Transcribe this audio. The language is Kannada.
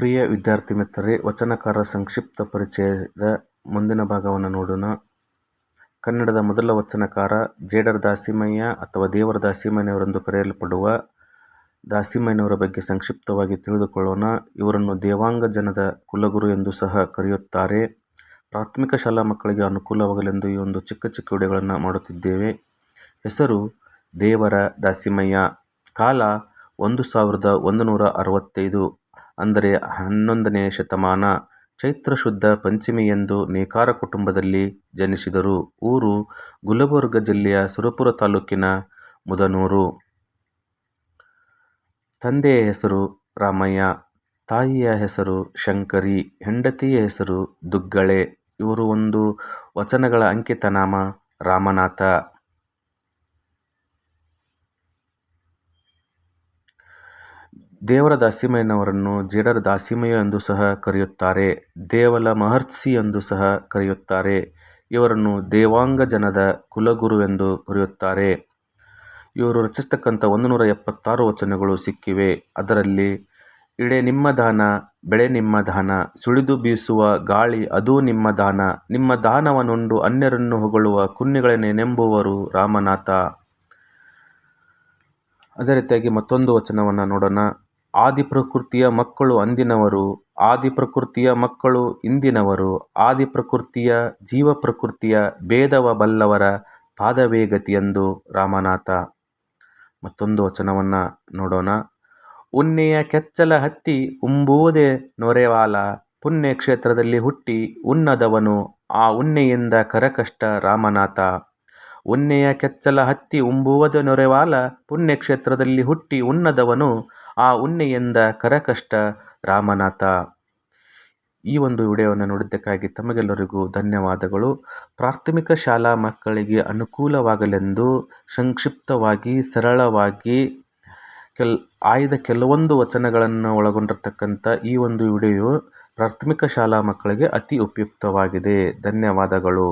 ಪ್ರಿಯ ವಿದ್ಯಾರ್ಥಿ ಮಿತ್ರರೇ, ವಚನಕಾರ ಸಂಕ್ಷಿಪ್ತ ಪರಿಚಯದ ಮುಂದಿನ ಭಾಗವನ್ನು ನೋಡೋಣ. ಕನ್ನಡದ ಮೊದಲ ವಚನಕಾರ ಜೇಡರ ದಾಸಿಮಯ್ಯ ಅಥವಾ ದೇವರ ದಾಸಿಮಯ್ಯನವರೆಂದು ಕರೆಯಲ್ಪಡುವ ದಾಸಿಮಯ್ಯನವರ ಬಗ್ಗೆ ಸಂಕ್ಷಿಪ್ತವಾಗಿ ತಿಳಿದುಕೊಳ್ಳೋಣ. ಇವರನ್ನು ದೇವಾಂಗ ಜನದ ಕುಲಗುರು ಎಂದು ಸಹ ಕರೆಯುತ್ತಾರೆ. ಪ್ರಾಥಮಿಕ ಶಾಲಾ ಮಕ್ಕಳಿಗೆ ಅನುಕೂಲವಾಗಲೆಂದು ಈ ಒಂದು ಚಿಕ್ಕ ಚಿಕ್ಕ ವಿಡಿಯೋಗಳನ್ನು ಮಾಡುತ್ತಿದ್ದೇವೆ. ಹೆಸರು ದೇವರ ದಾಸಿಮಯ್ಯ. ಕಾಲ ಒಂದು ಸಾವಿರದ ಒಂದು ನೂರ ಅರವತ್ತೈದು. ಅಂದರೆ ಹನ್ನೊಂದನೇ ಶತಮಾನ ಚೈತ್ರ ಶುದ್ಧ ಪಂಚಮಿಯಂದು ನೇಕಾರ ಕುಟುಂಬದಲ್ಲಿ ಜನಿಸಿದರು. ಊರು ಗುಲಬರ್ಗ ಜಿಲ್ಲೆಯ ಸುರಪುರ ತಾಲೂಕಿನ ಮುದನೂರು. ತಂದೆಯ ಹೆಸರು ರಾಮಯ್ಯ, ತಾಯಿಯ ಹೆಸರು ಶಂಕರಿ, ಹೆಂಡತಿಯ ಹೆಸರು ದುಗ್ಗಳೆ. ಇವರು ಒಂದು ವಚನಗಳ ಅಂಕಿತನಾಮ ರಾಮನಾಥ. ದೇವರ ದಾಸಿಮಯ್ಯನವರನ್ನು ಜೇಡರ ದಾಸಿಮಯ್ಯ ಎಂದು ಸಹ ಕರೆಯುತ್ತಾರೆ, ದೇವಲ ಮಹರ್ಷಿ ಎಂದು ಸಹ ಕರೆಯುತ್ತಾರೆ, ಇವರನ್ನು ದೇವಾಂಗ ಜನದ ಕುಲಗುರು ಎಂದು ಕರೆಯುತ್ತಾರೆ. ಇವರು ರಚಿಸ್ತಕ್ಕಂಥ ಒಂದು ನೂರ ಎಪ್ಪತ್ತಾರು ವಚನಗಳು ಸಿಕ್ಕಿವೆ. ಅದರಲ್ಲಿ, ಇಡೆ ನಿಮ್ಮ ದಾನ, ಬೆಳೆ ನಿಮ್ಮ ದಾನ, ಸುಳಿದು ಬೀಸುವ ಗಾಳಿ ಅದೂ ನಿಮ್ಮ ದಾನ, ನಿಮ್ಮ ದಾನವನ್ನುಂಡು ಅನ್ಯರನ್ನು ಹೊಗಳುವ ಕುನ್ನಿಗಳನ್ನೆಂಬುವರು ರಾಮನಾಥ ಅದೇ ರೀತಿಯಾಗಿ ಮತ್ತೊಂದು ವಚನವನ್ನು ನೋಡೋಣ. ಆದಿ ಪ್ರಕೃತಿಯ ಮಕ್ಕಳು ಅಂದಿನವರು ಆದಿ ಪ್ರಕೃತಿಯ ಮಕ್ಕಳು ಇಂದಿನವರು ಆದಿ ಪ್ರಕೃತಿಯ ಜೀವ ಪ್ರಕೃತಿಯ ಭೇದವ ಬಲ್ಲವರ ಪಾದವೇ ಎಂದು ರಾಮನಾಥ. ಮತ್ತೊಂದು ವಚನವನ್ನು ನೋಡೋಣ. ಉನ್ನೆಯ ಕೆಚ್ಚಲ ಹತ್ತಿ ಉಂಬುವುದೇ ನೊರೆವಾಲ, ಪುಣ್ಯ ಕ್ಷೇತ್ರದಲ್ಲಿ ಹುಟ್ಟಿ ಉನ್ನದವನು ಆ ಉನ್ನೆಯಿಂದ ಕರಕಷ್ಟ ರಾಮನಾಥ. ಉನ್ನೆಯ ಕೆಚ್ಚಲ ಹತ್ತಿ ಉಂಬುವುದೇ ನೊರೆವಾಲ ಪುಣ್ಯಕ್ಷೇತ್ರದಲ್ಲಿ ಹುಟ್ಟಿ ಉನ್ನದವನು ಆ ಉಣ್ಣೆಯಿಂದ ಕರಕಷ್ಟ ರಾಮನಾಥ. ಈ ಒಂದು ವಿಡಿಯೋವನ್ನು ನೋಡಿದ್ದಕ್ಕಾಗಿ ತಮಗೆಲ್ಲರಿಗೂ ಧನ್ಯವಾದಗಳು. ಪ್ರಾಥಮಿಕ ಶಾಲಾ ಮಕ್ಕಳಿಗೆ ಅನುಕೂಲವಾಗಲೆಂದು ಸಂಕ್ಷಿಪ್ತವಾಗಿ, ಸರಳವಾಗಿ ಕೆಲ್, ಆಯ್ದ ಕೆಲವೊಂದು ವಚನಗಳನ್ನು ಒಳಗೊಂಡಿರ್ತಕ್ಕಂಥ ಈ ಒಂದು ವಿಡಿಯೋ ಪ್ರಾಥಮಿಕ ಶಾಲಾ ಮಕ್ಕಳಿಗೆ ಅತಿ ಉಪಯುಕ್ತವಾಗಿದೆ. ಧನ್ಯವಾದಗಳು.